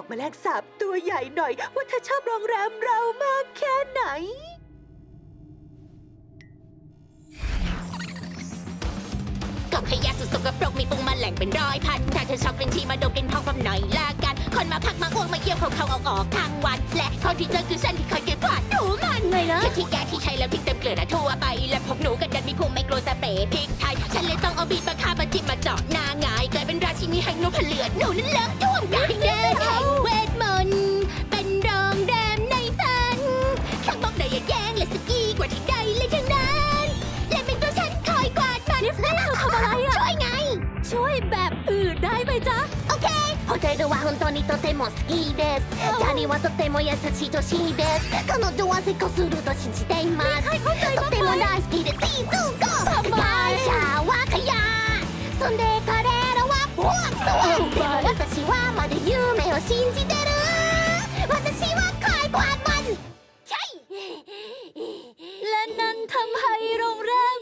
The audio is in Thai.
บอกมาแมลงสาบตัวใหญ่หน่อย ว่าเธอชอบโรงแรมเรามากแค่ไหนกับขยะสุดสกปรกมีฟุ้งแมลงเป็นร้อยพันถ้าเธอชอบกลินที่มาดมกลินห้องความหน่อยละกัน คนมาพักมาอ้วกมาเยี่ยวเขาเขาเอาออกทั้งวัน และคนที่เจอคือฉันที่คอยเก็บกวาดถูมันไงนะแค่ที่แกที่ใช้แล้วทิ้งเต็มเกลือนะทั่วไป และพวกหนูกันดันมีภูมิไม่กลัวสเปรย์พริกไทย ฉันเลยต้องเอาบีดมาฆ่ามาจิ้มมาเจาะหน้าหงายกลายเป็นราชินีแห่งนพเลือดหนูนั้นเลอะท่วมก อกได้อย่าแย่งและสกีกว่าที่ใดเลยทั้งนั้น และเป็นตัวฉันคอยกวาดมันนี่เธอทำอะไรอ่ะ ช่วยไง ช่วยแบบอื่นได้ไหมจ๊ะ โอเคホテルは本当にとても好きですジャニーはとても優しいとしいです彼女は成功すると信じていますとても大好きでチーズゴー会社はขยะそんで彼らはボワクソでも私はまだ夢を信じてる นั้นทำให้โรงแรม